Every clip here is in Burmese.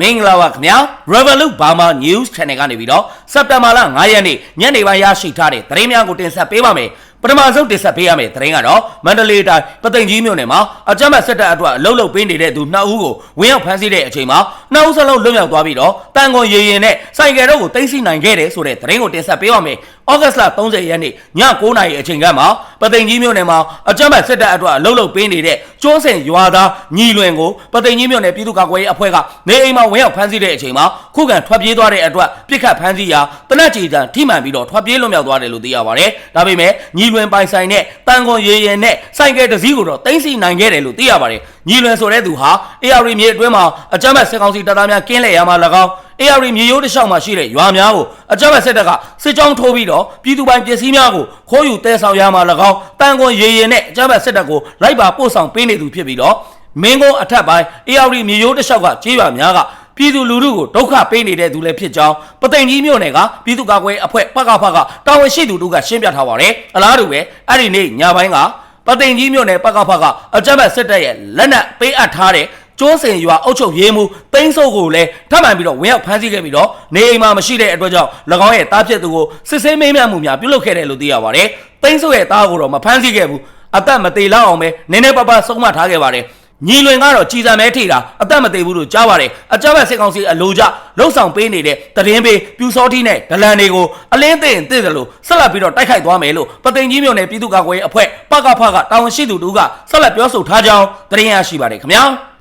မင်္ဂလာပါခင်ဗျာ Revolut Burma News Channel ကနေပြီးတော့စက်တင်ဘာလ9ရက်နေ့ညနေပိုင်းရရှိထားတဲ့သတင်းများကိုတင်ဆက်ပေးပါမယ် ပထမဆုံးတင်ဆက်ပေးရမယ့်သတင်းကတော့မန္တလေးတိုင်းပသိမ်ကြီးမြို့နယ်မှာအကြမ်းဖက်စစ်တပ်အတွက်အလုတ်လုတ်ပေးနေတဲ့သူနှစ်ဦးကိုဝင်ရောက်ဖမ်းဆီးတဲ့အချိန်မှာနှစ်ဦးစလုံးလွတ်မြောက်သွားပြီးတော့တန်ခွန်ရေရင်နဲ့စိုင်ကယ်တို့ကိုသိမ်းဆည်းနိုင်ခဲ့တယ်ဆိုတဲ့သတင်းကိုတင်ဆက်ပေးပါမယ်ဩဂတ်စ်လ30ရက်နေ့ည9:00နာရီအချိန်ကမှပသိမ်ကြီးမြို့နယ်မှာအကြမ်းဖက်စစ်တပ်အတွက်အလုတ်လုတ်ပေးနေတဲ့ကျိုးစင်ရွာသားညီလွင်ကိုပသိမ်ကြီးမြို့နယ်ပြည်သူ့ကာကွယ်ရေးအဖွဲ့ကနေအိမ်မှာဝင်ရောက်ဖမ်းဆီးတဲ့အချိန်မှာခုခံထွက်ပြေးသွားတဲ့အတွက်ပြစ်ခတ်ဖမ်းဆီးရာတနက်ကြီးတန်ထိမှန်ပြီးတော့ထွက်ပြေးလွတ်မြောက်သွားတယ်လို့သိရပါတယ်ဒါပေမဲ့ညီလွင်ပိုင်ဆိုင်တဲ့တန်ခွန်ရေရင်နဲ့ဆိုင်ကယ်တစ်စီးကိုတော့သိမ်းဆည်းနိုင်ခဲ့တယ်လို့သိရပါတယ်ညီလွင်ဆိုတဲ့သူဟာ AR မြေအတွင်းမှာအကြမ်းဖက်စစ်ကောင်စီတပ်သားများကင်းလဲရမှာ၎င်း AR မြေရိုးတစ်လျှောက်မှာရှိတဲ့ရွာများကိုအကြမ်းဖက်စစ်တပ်ကစစ်ကြောင်းထိုးပြီးတော့ပြည်သူပိုင်ပစ္စည်းများကိုခိုးယူတဲဆောင်ရမှာ၎င်းတန်ခွန်ရေရင်နဲ့အကြမ်းဖက်စစ်တပ်ကိုလိုက်ပါပို့ဆောင်ပေးနေသူဖြစ်ပြီးတော့မင်းကုန်းအထက်ပိုင်း AR မြေရိုးတစ်လျှောက်ကကြေးရွာများက ပြည်သူလူထုကိုဒုက္ခပေးနေတဲ့သူလည်းဖြစ်ကြောင်းပသိမ်ကြီးမြို့နယ်ကပြည်သူ့ကာကွယ်အဖွဲ့ပကဖကတာဝန်ရှိသူတို့ကရှင်းပြထားပါတယ်အလားတူပဲအဲ့ဒီနေ့ညပိုင်းကပသိမ်ကြီးမြို့နယ်ပကဖကအကြမ်းဖက်စစ်တပ်ရဲ့လက်နက်ပေးအပ်ထားတဲ့ကျိုးစင်ရွာအုပ်ချုပ်ရေးမှုတိန်းစုပ်ကိုလည်းထပ်မံပြီးတော့ဝင်ရောက်ဖမ်းဆီးခဲ့ပြီးတော့နေအိမ်မှာမရှိတဲ့အတွက်ကြောင့်၎င်းရဲ့တားဖြစ်သူကိုစစ်ဆေးမေးမြန်းမှုများပြုလုပ်ခဲ့တယ်လို့သိရပါတယ်။တိန်းစုပ်ရဲ့တားကိုတော့မဖမ်းဆီးခဲ့ဘူး။အသက်မသေးလောက်အောင်ပဲနည်းနည်းပါးပါးဆုံးမထားခဲ့ပါတယ်။ ညီလွင်ကတော့ကြည်စံမဲထိတာအသက်မသေးဘူးလို့ကြားပါတယ်။အကြမ်းဖက်စစ်ကောင်စီအလိုကြလှုပ်ဆောင်ပေးနေတဲ့တရင်ပေးပြူစောတိနဲ့ဒလန်တွေကိုအလင်းသိရင်သိတယ်လို့ဆက်လက်ပြီးတော့တိုက်ခိုက်သွားမယ်လို့ပသိမ်ကြီးမြို့နယ်ပြည်သူ့ကာကွယ်ရေးအဖွဲ့ပကဖကတာဝန်ရှိသူတို့ကဆက်လက်ပြောဆိုထားကြောင်းသတင်းရရှိပါတယ်ခင်ဗျာ။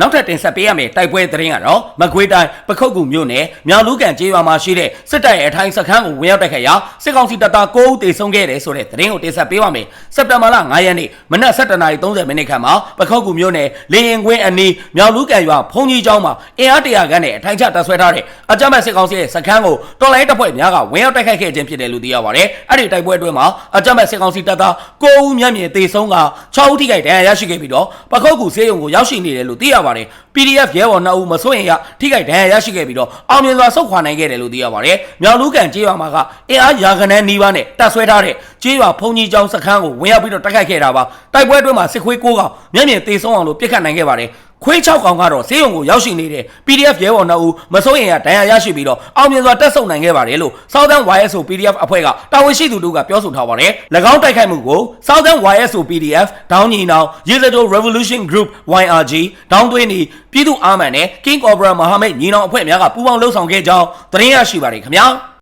နောက်ထပ်တင်ဆက်ပေးရမယ့်တိုက်ပွဲသတင်းကတော့မကွေးတိုင်းပခုတ်ကူမြို့နယ်မြောင်လူကန်ကျေးရွာမှာရှိတဲ့စစ်တပ်ရဲ့အထိုင်စခန်းကိုဝင်ရောက်တိုက်ခိုက်ရာစစ်ကောင်စီတပ်သား9ဦးသေဆုံးခဲ့တယ်ဆိုတဲ့သတင်းကိုတင်ဆက်ပေးပါမယ်။စက်တင်ဘာလ9ရက်နေ့မနက်7:30မိနစ်ခန့်မှာပခုတ်ကူမြို့နယ်လေရင်ကွင်းအနီးမြောင်လူကန်ရွာဖုန်ကြီးကျောင်းမှာအင်အားတရာခန့်နဲ့အထိုင်ချတပ်ဆွဲထားတဲ့အကြမ်းဖက်စစ်ကောင်စီရဲ့စခန်းကိုတော်လိုင်းတပ်ဖွဲ့များကဝင်ရောက်တိုက်ခိုက်ခဲ့ခြင်းဖြစ်တယ်လို့သိရပါတယ်။အဲ့ဒီတိုက်ပွဲအတွင်းမှာအကြမ်းဖက်စစ်ကောင်စီတပ်သား9ဦးမျက်မြင်သေဆုံးက6ဦးထိခိုက်ဒဏ်ရာရရှိခဲ့ပြီးတော့ပခုတ်ကူစေယုံကိုရောက်ရှိနေတယ်လို့သိရပါတယ်။ PDF ရဲဘော်2ဦးမစိုးရင်ရထိခိုက်ဒဏ်ရာရရှိခဲ့ပြီးတော့အောင်မြင်စွာဆုတ်ခွာနိုင်ခဲ့တယ်လို့သိရပါတယ်။မြောင်လူကန်ကျေးရွာမှာကအင်အားရာခဏန်းနီးပါးနဲ့တပ်ဆွဲထားတဲ့ကျေးရွာဖုန်ကြီးကျောင်းစခန်းကိုဝင်ရောက်ပြီးတော့တိုက်ခိုက်ခဲ့တာပါ။တိုက်ပွဲအတွင်းမှာစစ်ခွေး6ကောင်မျက်မြင်သေဆုံးအောင်လို့ပြစ်ခတ်နိုင်ခဲ့ပါတယ်။ ခွေး6ကောင်ကတော့ဈေးရုံကိုရောက်ရှိနေတဲ့ PDF ရဲဘော်2ဦးမစိုးရင်ရဒဏ်ရာရရှိပြီးတော့အောင်မြင်စွာတက်ဆုပ်နိုင်ခဲ့ပါတယ်လို့ Southern YSO PDF အဖွဲ့ကတာဝန်ရှိသူတို့ကပြောဆိုထားပါတယ်။၎င်းတိုက်ခိုက်မှုကို Southern YSO PDF ဒေါင်းညီနောင် Yezato Revolution Group YRG ဒေါင်းသွင်းနီပြည်သူ့အာမန်နဲ့ King Cobra Mohammed ညီနောင်အဖွဲ့များကပူးပေါင်းလှုပ်ဆောင်ခဲ့ကြောင်းသတင်းရရှိပါတယ်ခင်ဗျာ။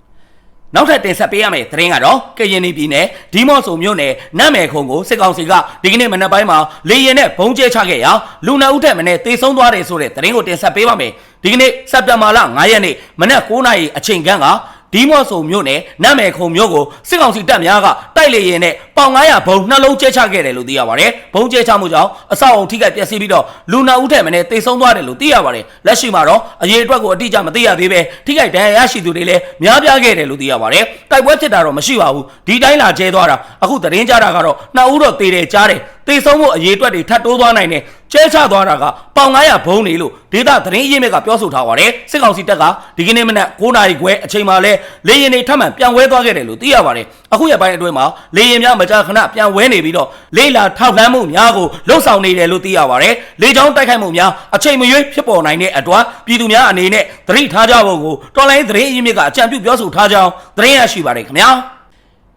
နောက်ထပ်တင်ဆက်ပေးရမယ့်သတင်းကတော့ကရင်ပြည်နယ်ဒီမော့ဆိုမြို့နယ်နတ်မယ်ခုံကိုစစ်ကောင်စီကဒီကနေ့မနက်ပိုင်းမှာလေရင်နဲ့ဘုံကျဲချခဲ့ရာလူနာဦးထက်မနဲ့တေဆုံးသွားတယ်ဆိုတဲ့သတင်းကိုတင်ဆက်ပေးပါမယ်ဒီကနေ့စက်တင်ဘာလ9ရက်နေ့မနက်9:00နာရီအချိန်ခန့်က ဒီမော့ဆိုမြို့နယ်နတ်မယ်ခုံမြို့ကိုစစ်ကောင်စီတပ်များကတိုက်လေရင်နဲ့ပေါင်900ဘုံနှလုံးကျဲချခဲ့တယ်လို့သိရပါတယ်ဘုံကျဲချမှုကြောင့်အဆောက်အုံထိခိုက်ပျက်စီးပြီးတော့လူနာဦးထက်မနဲ့တေဆုံးသွားတယ်လို့သိရပါတယ်လက်ရှိမှာတော့အရေးအတွက်ကိုအတိအကျမသိရသေးပဲထိခိုက်ဒဏ်ရာရရှိသူတွေလည်းများပြားခဲ့တယ်လို့သိရပါတယ်တိုက်ပွဲဖြစ်တာတော့မရှိပါဘူးဒီတိုင်းလာကျဲသွားတာအခုသတင်းကြတာကတော့နှစ်ဦးတော့တေတယ်ကြားတယ် တေဆုံးဖို့အရေးအတွက်တွေထပ်တိုးသွားနိုင်တယ်ကျဲချသွားတာကပေါင်900ဘုံနေလို့ဒေတာသတင်းအရင်းမြစ်ကပြောဆိုထားပါတယ်စစ်ကောင်စီတပ်ကဒီကနေ့မနက်9:00နာရီခွဲအချိန်မှာလဲလေရင်တွေထပ်မံပြန်ဝဲသွားခဲ့တယ်လို့သိရပါတယ်အခုရပိုင်းအတွင်းမှာလေရင်များမကြာခဏပြန်ဝဲနေပြီးတော့လေလာထောက်လှမ်းမှုများကိုလှုပ်ဆောင်နေတယ်လို့သိရပါတယ်လေကြောင်းတိုက်ခိုက်မှုများအချိန်မရွေးဖြစ်ပေါ်နိုင်တဲ့အတွက်ပြည်သူများအနေနဲ့သတိထားကြဖို့ကိုတော်လိုင်းသတင်းအရင်းမြစ်ကအကြံပြုပြောဆိုထားကြောင်းသတင်းရရှိပါတယ်ခင်ဗျာ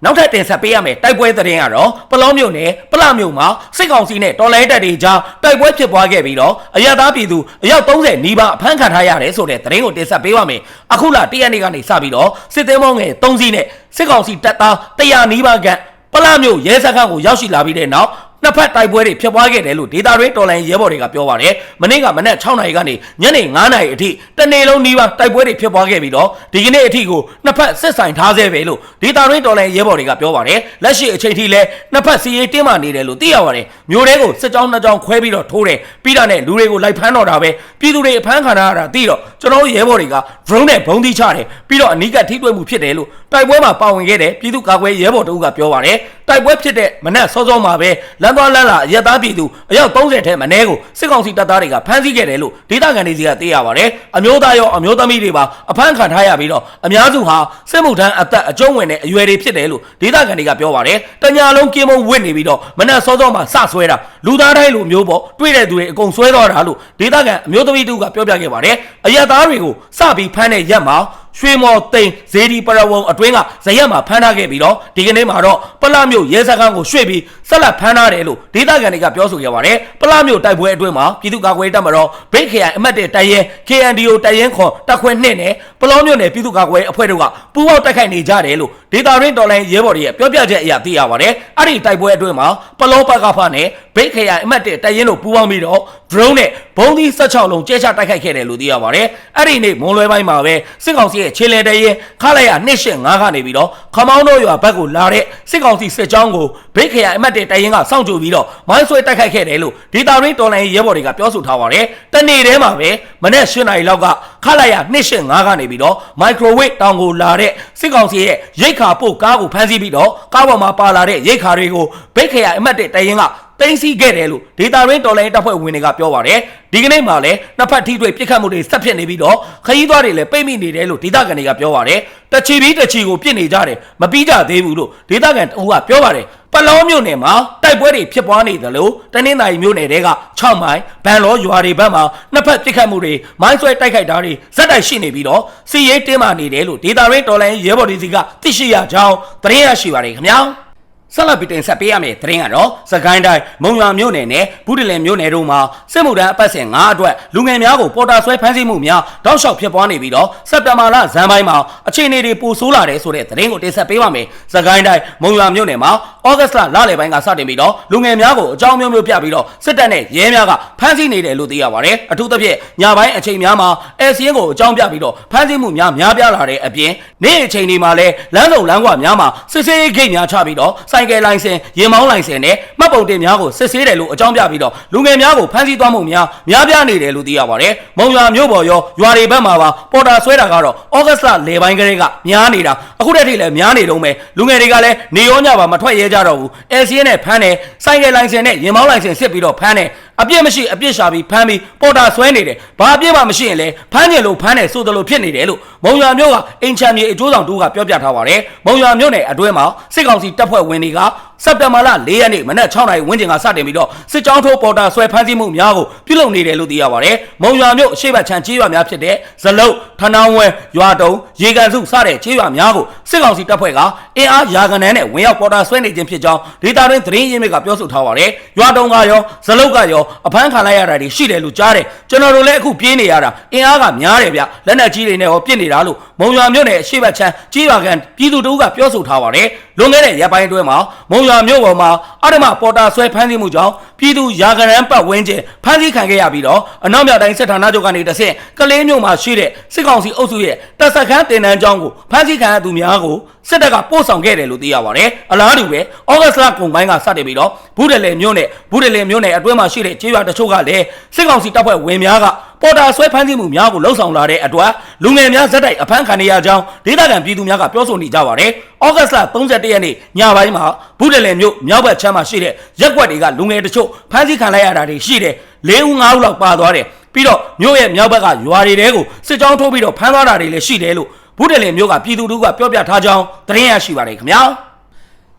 နောက်ထပ်တင်ဆက်ပေးရမယ်တိုက်ပွဲသတင်းကတော့ပလောမြို့နယ်ပလမြို့မှာစစ်ကောင်စီနဲ့တော်လိုင်းတပ်တွေကြားတိုက်ပွဲဖြစ်ပွားခဲ့ပြီးတော့အရသာပြည်သူအယောက်30နီးပါးအဖမ်းခံထားရတယ်ဆိုတဲ့သတင်းကိုတင်ဆက်ပေးပါမယ်အခုလတရက်နေ့ကနေစပြီးတော့စစ်သေးမောင်းငယ်3စီးနဲ့စစ်ကောင်စီတပ်သား100နီးပါးခန့်ပလမြို့ရဲစခန်းကိုရောက်ရှိလာပြီးတဲ့နောက် နှစ်ဖက်တိုက်ပွဲတွေဖြစ်ပွားခဲ့တယ်လို့ဒေတာရင်းတော်လိုင်းရဲဘော်တွေကပြောပါတယ်။မနေ့ကမနက်6နာရီကနေညနေ9နာရီအထိတနေ့လုံးနှီးပါတိုက်ပွဲတွေဖြစ်ပွားခဲ့ပြီးတော့ဒီကနေ့အထိကိုနှစ်ဖက်စစ်ဆိုင်ထားဆဲပဲလို့ဒေတာရင်းတော်လိုင်းရဲဘော်တွေကပြောပါတယ်။လက်ရှိအချိန်ထိလည်းနှစ်ဖက်စီရေးတင်းမာနေတယ်လို့သိရပါတယ်။ မျိုးတွေကိုစစ်ကြောင်းနှစ်ကြောင်းခွဲပြီးတော့ထိုးတယ်ပြီးတာနဲ့လူတွေကိုလိုက်ဖမ်းတော့တာပဲပြည်သူတွေအဖမ်းခံရတာသိတော့ကျွန်တော်တို့ရဲဘော်တွေက drone နဲ့ဘုံသီးချတယ်ပြီးတော့အနီးကထိတွေ့မှုဖြစ်တယ်လို့တိုက်ပွဲမှာပါဝင်ခဲ့တဲ့ပြည်သူ့ကာကွယ်ရဲဘော်တို့ကပြောပါတယ်။တိုက်ပွဲဖြစ်တဲ့မနက်စောစောမှာပဲလာလမ်းသွားလမ်းလာအရက်သားပြည်သူအယောက်30ထဲမနည်းကိုစစ်ကောင်စီတပ်သားတွေကဖမ်းဆီးခဲ့တယ်လို့ဒေသခံတွေစီကသိရပါတယ်အမျိုးသားရောအမျိုးသမီးတွေပါအဖမ်းခံထားရပြီးတော့အများစုဟာစစ်မှုထမ်းအသက်အကျုံးဝင်တဲ့အရွယ်တွေဖြစ်တယ်လို့ဒေသခံတွေကပြောပါတယ်တညာလုံးကင်းမုံဝစ်နေပြီးတော့မနက်စောစောမှစဆွဲတာလူသားတိုင်းလိုမျိုးပေါ့တွေ့တဲ့သူတွေအကုန်ဆွဲတော့တာလို့ဒေသခံအမျိုးသမီးတူကပြောပြခဲ့ပါတယ်အရက်သားတွေကိုစပြီးဖမ်းတဲ့ရက်မှာရွှေမော်သိန်းဇေဒီပရဝုံအတွင်းကဇရက်မှာဖမ်းထားခဲ့ပြီးတော့ဒီကနေ့မှာတော့ပလမြို့ရဲစခန်းကိုရွှေ့ပြီး ဆက်လက်ဖမ်းထားတယ်လို့ဒေသခံတွေကပြောဆိုခဲ့ပါတယ်ပလမြို့တိုက်ပွဲအတွင်းမှာပြည်သူ့ကာကွယ်ရေးတပ်မတော်ဗိတ်ခရိုင်အမတ်တဲ့တိုင်ရင် KNDO တိုင်ရင်ခွန်တပ်ခွဲနှစ်နဲ့ပလောမြို့နယ်ပြည်သူ့ကာကွယ်ရေးအဖွဲ့တို့ကပူးပေါင်းတိုက်ခိုက်နေကြတယ်လို့ဒေတာရင်းတော်လိုင်းရဲဘော်တွေရဲ့ပြောပြချက်အရသိရပါတယ်အဲ့ဒီတိုက်ပွဲအတွင်းမှာပလောဘက်ကဖနဲ့ဗိတ်ခရိုင်အမတ်တဲ့တိုင်ရင်တို့ပူးပေါင်းပြီးတော့ drone နဲ့ဘုံသီး16လုံးကျဲချတိုက်ခိုက်ခဲ့တယ်လို့သိရပါတယ်အဲ့ဒီနေ့မွန်လွဲပိုင်းမှာပဲစစ်ကောင်စီရဲ့ခြေလည်တရင်ခလိုက်ရ285ကနေပြီးတော့ခမောင်းတို့ရွာဘက်ကိုလာတဲ့စစ်ကောင်စီစစ်ကြောင်းကိုဗိတ်ခရိုင်အမတ်တဲ့တိုင်ရင်ကစောင့်ကြိုပြီးတော့မိုင်းဆွဲတိုက်ခိုက်ခဲ့တယ်လို့ဒေတာရင်းတော်လိုင်းရဲဘော်တွေကပြောဆိုထားပါတယ်တနေ့တည်းမှာပဲမနေ့၈နာရီလောက်ကခလိုက်ရ285ကနေပြီးတော့မိုက်ခရိုဝေ့တောင်ကိုလာတဲ့စစ်ကောင်စီရဲ့ရိတ်ခါပို့ကားကိုဖမ်းဆီးပြီးတော့ကားပေါ်မှာပါလာတဲ့ရိတ်ခါတွေကိုဗိတ်ခရိုင်အမတ်တဲ့တိုင်ရင်ကတင်းစီခဲ့တယ်လို့ဒေတာရင်းတော်လိုင်းတပ်ဖွဲ့ဝင်တွေကပြောပါတယ်ဒီကနေ့မှလည်းနှစ်ဖက်ထိတွေ့ပြစ်ခတ်မှုတွေဆက်ဖြစ်နေပြီးတော့ခရီးသွားတွေလည်းပိတ်မိနေတယ်လို့ဒေတာကန်တွေကပြောပါတယ်တချီပြီးတချီကိုပြစ်နေကြတယ်မပြီးကြသေးဘူးလို့ဒေတာကန်တူကပြောပါတယ် ပလောမြို့နယ်မှာတိုက်ပွဲတွေဖြစ်ပွားနေတယ်လို့တနင်္သာရီမြို့နယ်တဲက6မိုင်ဗန်လောရွာတွေဘက်မှာနှစ်ဖက်ပြစ်ခတ်မှုတွေမိုင်းဆွဲတိုက်ခိုက်တာတွေဇက်တိုက်ရှိနေပြီးတော့စီရေးတင်းမာနေတယ်လို့ဒေတာရင်းတော်လိုင်းရဲဘော်တွေစီကသိရှိရကြောင်းသတင်းရရှိပါတယ်ခင်ဗျာ ဆက်လက်ပြီးတင်ဆက်ပေးရမယ့်သတင်းကတော့စကိုင်းတိုင်းမုံရွာမြို့နယ်နဲ့ဘူးတလင်မြို့နယ်တို့မှာစစ်မှုထမ်းအပတ်စဉ်9အတွက်လူငယ်များကိုပေါ်တာဆွဲဖမ်းဆီးမှုများတောက်လျှောက်ဖြစ်ပွားနေပြီးတော့စက်တဘာလဇန်ပိုင်းမှာအခြေအနေတွေပိုဆိုးလာတယ်ဆိုတဲ့သတင်းကိုတင်ဆက်ပေးပါမယ်။စကိုင်းတိုင်းမုံရွာမြို့နယ်မှာဩဂတ်လလလယ်ပိုင်းကစတင်ပြီးတော့လူငယ်များကိုအကြောင်းမျိုးမျိုးပြပြီးတော့စစ်တပ်နဲ့ရဲများကဖမ်းဆီးနေတယ်လို့သိရပါတယ်။အထူးသဖြင့်ညပိုင်းအချိန်များမှာအဲစီရင်ကိုအကြောင်းပြပြီးတော့ဖမ်းဆီးမှုများများပြားလာတဲ့အပြင်နေ့အချိန်တွေမှာလည်းလမ်းစုံလမ်းကွာများမှာစစ်ဆေးရေးဂိတ်များချပြီးတော့စိုက်ကယ်လိုင်စင်ရင်မောင်းလိုင်စင်နဲ့မှတ်ပုံတင်များကိုစစ်ဆေးတယ်လို့အကြောင်းပြပြီးတော့လူငယ်များကိုဖမ်းဆီးသွားမှုများများပြားနေတယ်လို့သိရပါတယ်။မုံရွာမြို့ပေါ်ရောရွာတွေဘက်မှာပါပေါ်တာဆွဲတာကတော့ဩဂတ်လလယ်ပိုင်းကလေးကများနေတာအခုတည်းထိလည်းများနေတော့မယ်လူငယ်တွေကလည်းနေရောညပါမထွက်ရဲကြတော့ဘူး။ LCN နဲ့ဖမ်းတယ်စိုက်ကယ်လိုင်စင်နဲ့ရင်မောင်းလိုင်စင်စစ်ပြီးတော့ဖမ်းတယ် အပြစ်မရှိအပြစ်ရှာပြီးဖမ်းပြီးပေါ်တာဆွဲနေတယ်ဘာအပြစ်မှမရှိရင်လည်းဖမ်းကျင်လို့ဖမ်းတယ်ဆိုသလိုဖြစ်နေတယ်လို့မုံရွာမြို့ကအင်ချမ်းမြေအကျိုးဆောင်တူကပြောပြထားပါတယ်မုံရွာမြို့နယ်အတွင်းမှာစစ်ကောင်စီတပ်ဖွဲ့ဝင်တွေက စက်တင်ဘာလ၄ရက်နေ့မနက်6နာရီဝန်းကျင်ကစတင်ပြီးတော့စစ်ကြောင်းထိုးပေါ်တာဆွဲဖမ်းဆီးမှုများကိုပြုလုပ်နေတယ်လို့သိရပါတယ်မုံရွာမြို့အရှိတ်ချမ်းကြေးရွာများဖြစ်တဲ့ဇလုတ်ထနောင်းဝဲရွာတုံရေကန်စုစတဲ့ကြေးရွာများကိုစစ်ကောင်စီတပ်ဖွဲ့ကအင်အားရာခံနဲ့ဝင်ရောက်ပေါ်တာဆွဲနေခြင်းဖြစ်ကြောင်းဒေတာတွင်သတင်းရင်းမြစ်ကပြောဆိုထားပါတယ်ရွာတုံကရောဇလုတ်ကရောအဖမ်းခံလိုက်ရတာတွေရှိတယ်လို့ကြားတယ်ကျွန်တော်တို့လည်းအခုပြေးနေရတာအင်အားကများတယ်ဗျလက်နက်ကြီးတွေနဲ့ဟောပြစ်နေတာလို့မုံရွာမြို့နယ်အရှိတ်ချမ်းကြေးရွာကန်ပြည်သူတို့ကပြောဆိုထားပါတယ်လွန်ခဲ့တဲ့ရက်ပိုင်းအတွင်းမှာမုံရွာမြို့ပေါ်မှာအရမပေါ်တာဆွဲဖမ်းဆီးမှုကြောင့်ပြည်သူရာဂရန်ပတ်ဝန်းကျင်ဖမ်းဆီးခံခဲ့ရပြီးတော့အနောက်မြောက်တိုင်းစစ်ဌာနချုပ်ကနေတဆင့်ကလေးမြို့မှာရှိတဲ့စစ်ကောင်စီအုပ်စုရဲ့တပ်စခန်းတင်နန်းကျောင်းကိုဖမ်းဆီးခံရသူများကိုစစ်တပ်ကပို့ဆောင်ခဲ့တယ်လို့သိရပါတယ်အလားတူပဲဩဂတ်လကုန်ပိုင်းကစတင်ပြီးတော့ဘူးတယ်လေမြို့နယ်ဘူးတယ်လေမြို့နယ်အတွင်းမှာရှိတဲ့ကျေးရွာတချို့ကလည်းစစ်ကောင်စီတပ်ဖွဲ့ဝင်များက ပေါ်တာဆွဲဖမ်းဆီးမှုများကိုလှုံ့ဆော်လာတဲ့အတွက်လူငယ်များဇက်တိုက်အဖမ်းခံရကြောင်းဒေသခံပြည်သူများကပြောဆိုနေကြပါတယ်။ဩဂတ်လ31ရက်နေ့ညပိုင်းမှာဘူးတယ်လယ်မြို့မြောက်ဘက်ချမ်းမှာရှိတဲ့ရက်ကွက်တွေကလူငယ်တချို့ဖမ်းဆီးခံလိုက်ရတာတွေရှိတယ်။၄ဦး၅ဦးလောက်ပါသွားတယ်။ပြီးတော့မြို့ရဲ့မြောက်ဘက်ကရွာတွေတဲကိုစစ်ကြောင်းထိုးပြီးတော့ဖမ်းသွားတာတွေလည်းရှိတယ်လို့ဘူးတယ်လယ်မြို့ကပြည်သူတို့ကပြောပြထားကြောင်းသတင်းရရှိပါတယ်ခင်ဗျာ။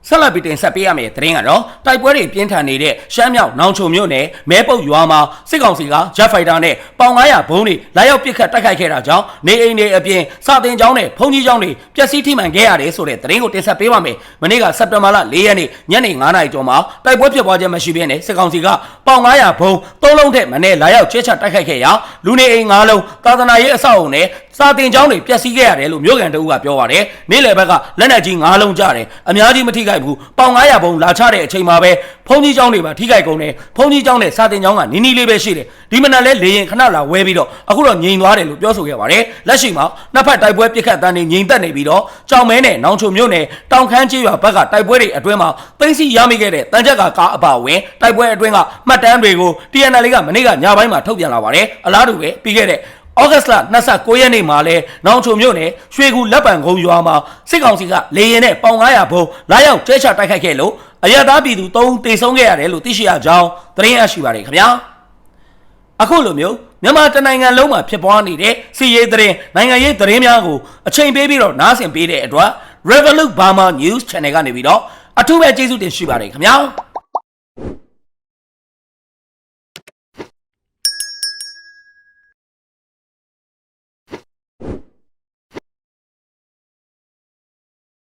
ဆက်လက်ပြီးတင်ဆက်ပေးရမယ့်သတင်းကတော့တိုက်ပွဲတွေပြင်းထန်နေတဲ့ရှမ်းမြောက်နောင်ချုံမြို့နယ်မဲပုတ်ရွာမှာစစ်ကောင်စီကဂျက်ဖိုက်တာနဲ့ပေါင်900ဘုံးတွေလာရောက်ပစ်ခတ်တိုက်ခိုက်ခဲ့တာကြောင့်နေအိမ်တွေအပြင်စာတင်ကျောင်းနဲ့ဘုံကြီးကျောင်းတွေပျက်စီးထိမှန်ခဲ့ရတယ်ဆိုတဲ့သတင်းကိုတင်ဆက်ပေးပါမယ်။မနေ့ကစက်တင်ဘာလ4ရက်နေ့ညနေ9:00နာရီကျော်မှာတိုက်ပွဲဖြစ်ပွားခြင်းမရှိဘဲနဲ့စစ်ကောင်စီကပေါင်900ဘုံး၃လုံးထက်မနည်းလာရောက်ချဲချတိုက်ခိုက်ခဲ့ရာလူနေအိမ်9လုံးသာသနာရေးအဆောက်အုံနဲ့စာတင်ကျောင်းတွေပျက်စီးခဲ့ရတယ်လို့မြို့ကန်တအုပ်ကပြောပါတယ်။နေ့လယ်ဘက်ကလက်နက်ကြီး9လုံးကြတယ်။အများကြီးမထိခိုက်ဘူး။ပေါင်900ဘုံလာချတဲ့အချိန်မှာပဲဖုန်ကြီးကျောင်းတွေပါထိခိုက်ကုန်တယ်။ဖုန်ကြီးကျောင်းနဲ့စာတင်ကျောင်းကနီးနီးလေးပဲရှိတယ်။ဒီမနက်လဲလေရင်ခဏလာဝဲပြီးတော့အခုတော့ငြိမ်သွားတယ်လို့ပြောဆိုခဲ့ပါတယ်။လက်ရှိမှာနှစ်ဖက်တိုက်ပွဲပြစ်ခတ်တန်းနေငြိမ်သက်နေပြီးတော့ကြောင်မဲနဲ့နောင်ချုံမြို့နယ်တောင်ခမ်းကျေးရွာဘက်ကတိုက်ပွဲတွေအတွင်းမှာသိမ်းဆီးရမိခဲ့တဲ့တန်ချက်ကကားအပါဝင်တိုက်ပွဲအတွင်းကမှတ်တမ်းတွေကို TNL ကမနေ့ကညပိုင်းမှာထုတ်ပြန်လာပါတယ်။အလားတူပဲပြီးခဲ့တဲ့ ဩဩဂတ်လ29ရက်နေ့မှာလဲနောင်ချုံမြို့နယ်ရွှေကူလက်ပံကုန်းရွာမှာစစ်ကောင်စီကလေရင်နဲ့ပေါင်900ဘုံလာရောက်ကျဲချတိုက်ခိုက်ခဲ့လို့အရသာပြည်သူ3ဦးတေဆုံးခဲ့ရတယ်လို့သိရှိရကြောင်းသတင်းရရှိပါတယ်ခင်ဗျာအခုလိုမျိုးမြန်မာတနိုင်ငံလုံးမှာဖြစ်ပွားနေတဲ့စီရေးသတင်းနိုင်ငံရေးသတင်းများကိုအချိန်ပေးပြီးတော့နားဆင်ပေးတဲ့အတွက် Revolut Burma News Channel ကနေပြီးတော့အထူးပဲကျေးဇူးတင်ရှိပါတယ်ခင်ဗျာ